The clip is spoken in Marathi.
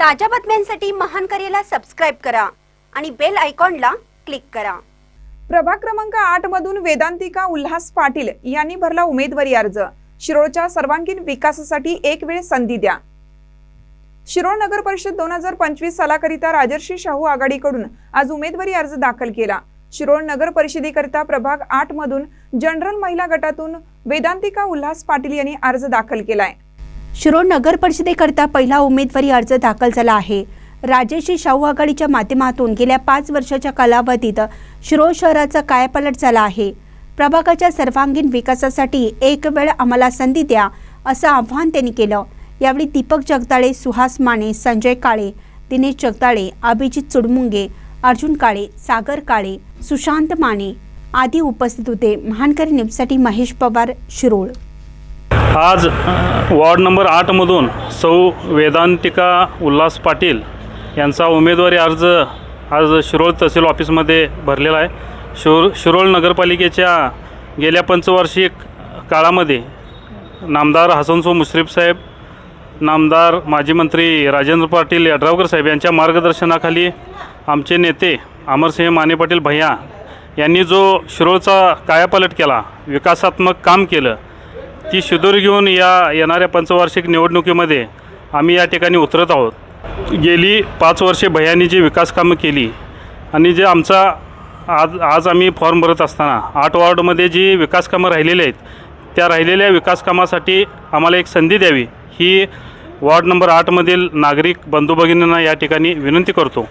ताज्या बातम्यांसाठी महान करेला सबस्क्राईब करा आणि बेल आयकॉनला क्लिक करा. प्रभाग क्रमांक आठ मधून वेदांतिका उल्हास पाटील यांनी भरला उमेदवारी अर्ज. शिरोळच्या सर्वांगीण विकासासाठी एक वेळ संधी द्या. शिरोळ नगर परिषद दोन हजार पंचवीस सालाकरिता राजर्षी शाहू आघाडीकडून आज उमेदवारी अर्ज दाखल केला. शिरोळ नगर परिषदेकरिता प्रभाग आठ मधून जनरल महिला गटातून वेदांतिका उल्हास पाटील यांनी अर्ज दाखल केलाय. शिरोळ नगर परिषदेकरता पहिला उमेदवारी अर्ज दाखल झाला आहे. राजेशी शाहू आघाडीच्या माध्यमातून गेल्या पाच वर्षाच्या कालावधीत शिरोळ शहराचा कायापालट झाला आहे. प्रभागाच्या सर्वांगीण विकासासाठी एक वेळ आम्हाला संधी द्या असं आव्हान त्यांनी केलं. यावेळी दीपक जगदाळे सुहास माने संजय काळे दिनेश जगदाळे अभिजित चुडमुंगे अर्जुन काळे सागर काळे सुशांत माने आदी उपस्थित होते. महानकरी न्यूजसाठी महेश पवार शिरोळ. आज वॉर्ड नंबर आठमधून सौ वेदांतिका उल्हास पाटील यांचा उमेदवारी अर्ज आज शिरोळ तहसील ऑफिसमध्ये भरलेला आहे. शिरोळ शिरोळ नगरपालिकेच्या गेल्या पंचवार्षिक काळामध्ये नामदार हसनसो मुश्रीफ साहेब नामदार माजी मंत्री राजेंद्र पाटील यड्रावकर साहेब यांच्या मार्गदर्शनाखाली आमचे नेते अमरसिंह माने पाटील भैया यांनी जो शिरोळचा कायापालट केला विकासात्मक काम केलं ती शिदूर घेऊन या येणाऱ्या पंचवार्षिक निवडणुकीमध्ये आम्ही या ठिकाणी उतरत आहोत. गेली पाच वर्षे भयानी जी विकासकामं केली आणि जे आमचा आज आज आम्ही फॉर्म भरत असताना आठ वॉर्डमध्ये जी विकासकामं राहिलेली आहेत त्या राहिलेल्या विकासकामासाठी आम्हाला एक संधी द्यावी ही वॉर्ड नंबर आठमधील नागरिक बंधू भगिनींना या ठिकाणी विनंती करतो.